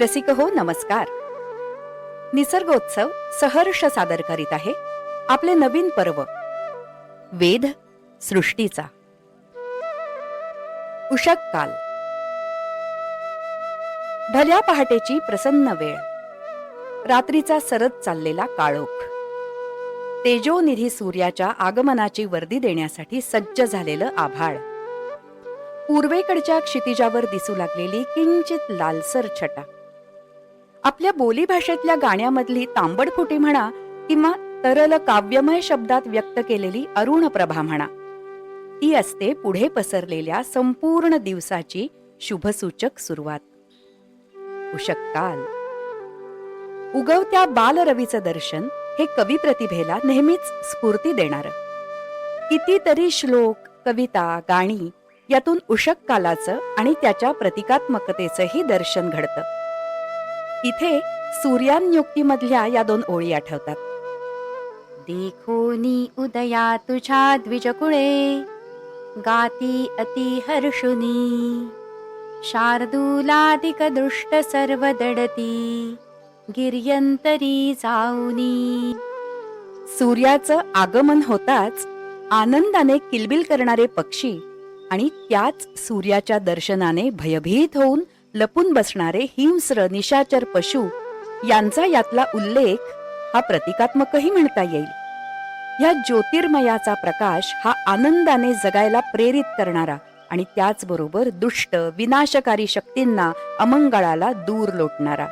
रसिक हो नमस्कार. निसर्गोत्सव सहर्ष सादर करीत आहे आपले नवीन पर्व वेध सृष्टीचा. उषक काल. भल्या पहाटेची प्रसन्न वेळ. रात्रीचा सरत चाललेला काळोख. तेजोनिधी सूर्याच्या आगमनाची वर्दी देण्यासाठी सज्ज झालेलं आभाळ. पूर्वेकडच्या क्षितिजावर दिसू लागलेली किंचित लालसर छटा. आपल्या बोलीभाषेतल्या गाण्यामधली तांबडफुटी म्हणा किंवा तरल काव्यमय शब्दात व्यक्त केलेली अरुण प्रभा म्हणा. ती असते पुढे पसरलेल्या संपूर्ण दिवसाची शुभसूचक सुरुवात. उषक्काल उगवत्या बालरवीचं दर्शन हे कवी प्रतिभेला नेहमीच स्फूर्ती देणार. कितीतरी श्लोक कविता गाणी यातून उषक कालाचं आणि त्याच्या प्रतिकात्मकतेचंही दर्शन घडतं. इथे सूर्यान्युक्तीमधल्या या दोन ओळी आठवतात. देखोनी उदया तुझ्या द्विजकुळे गाती अति हर्षुनी शार्दूलादिक दृष्ट सर्व दडती गिर्यंतरी जाऊनी. सूर्याचं आगमन होताच आनंदाने किलबिल करणारे पक्षी आणि त्याच सूर्याच्या दर्शनाने भयभीत होऊन लपून बसणारे हिंस्र निशाचर पशु यांचा यातला उल्लेख हा प्रतिकात्मकही म्हणता येईल. या ज्योतिर्मयाचा प्रकाश हा आनंदाने जगायला प्रेरित करणारा आणि त्याचबरोबर दुष्ट विनाशकारी शक्तींना अमंगळाला दूर लोटणारा.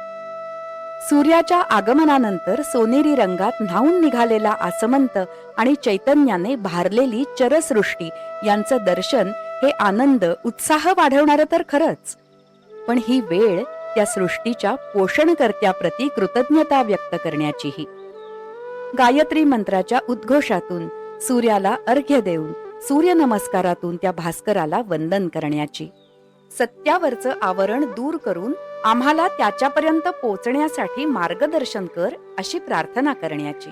सूर्याच्या आगमनानंतर सोनेरी रंगात न्हावून निघालेला आसमंत आणि चैतन्याने भारलेली चरसृष्टी यांचं दर्शन हे आनंद उत्साह वाढवणारं तर खरंच. पण ही वेळ त्या सृष्टीच्या पोषणकर्त्याप्रती कृतज्ञता व्यक्त करण्याचीही. गायत्री मंत्राच्या उद्घोषातून सूर्याला अर्घ्य देऊन सूर्यनमस्कारातून त्या भास्कराला वंदन करण्याची. सत्यावरचं आवरण दूर करून आम्हाला त्याच्यापर्यंत पोचण्यासाठी मार्गदर्शन कर अशी प्रार्थना करण्याची.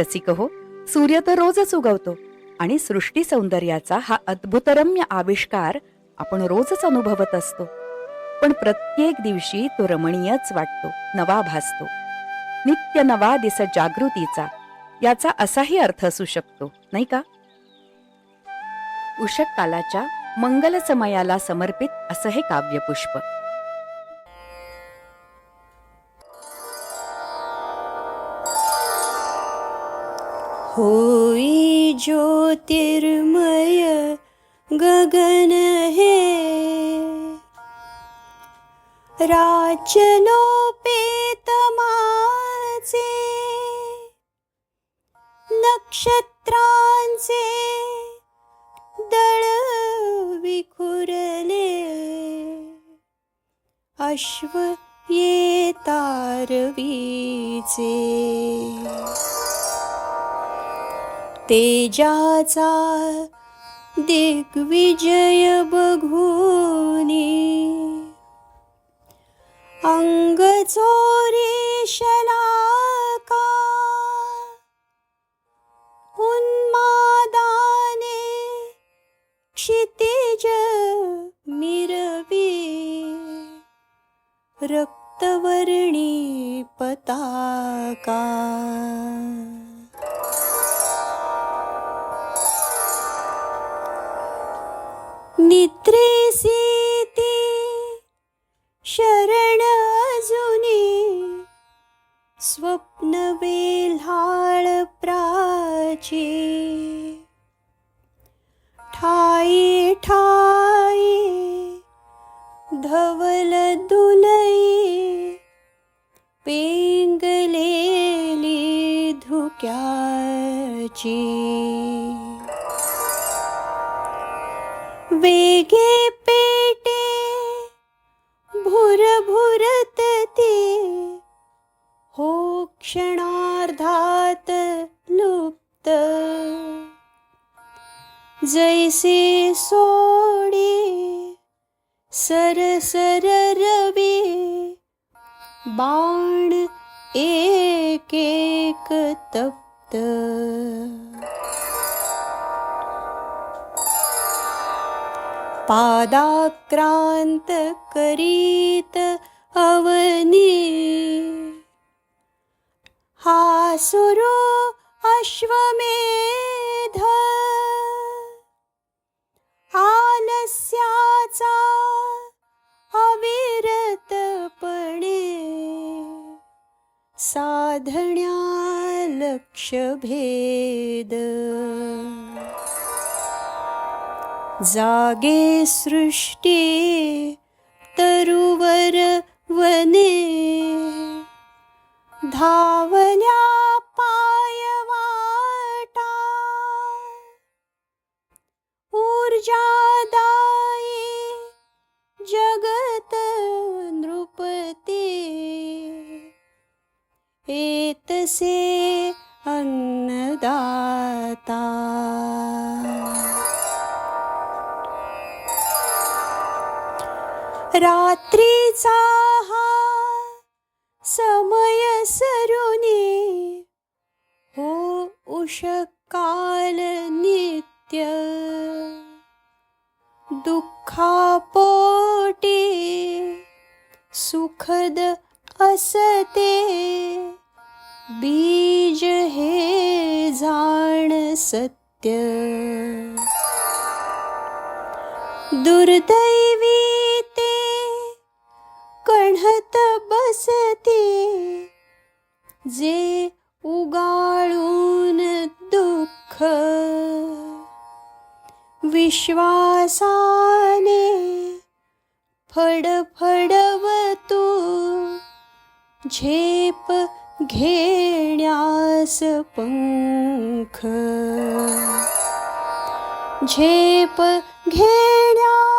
रसिक हो सूर्य तर रोजच उगवतो आणि सृष्टी सौंदर्याचा हा अद्भुतरम्य आविष्कार आपण रोजच अनुभवत असतो. पण प्रत्येक दिवशी तो रमणीयच वाटतो नवा भासतो. नित्य नवा दिस जागृतीचा याचा असाही अर्थ असू शकतो नाही का? उषक कालाच्या मंगल समयाला समर्पित असं हे काव्यपुष्प. होई ज्योतिर्मय गगन हे। राजलोपेत माझे नक्षत्रांचे दळ विखुरले। अश्व येतारवीचे तेजाचा दिग्विजय बघूनी। अंग चोरी शलाका। उन्मादाने क्षितिज मिरवी। रक्तवर्णी पताका। निद्रेसीती शरण अजुनी स्वप्न वेल्हाळ प्राची. ठाई ठाई धवल दुलई पेंगलेली धुक्याची. वेगे पेटे भुर भुरत ते हो क्षणार्धात लुप्त. जैसे सोडे सर सर रवी बाण एक एक तप्त. पादाक्रांत करीत अवनी. हा सुरो अश्वमेध. आलस्याचा अविरतपणे साधण्या लक्षभे जागे सृष्टी तरुवर वने। धावल्या पायवाटा ऊर्जादायी जगत नृपते। एतसे अन्नदाता। रात्रीचा हा समय सरुनी हो उषकाल नित्य दुःखापोटी सुखद असते बीज हे जाण सत्य दुर्दैव बसते. जे उगाळून दुःख विश्वासाने फडफडवतो. झेप घेण्यास पंख. झेप घेण्या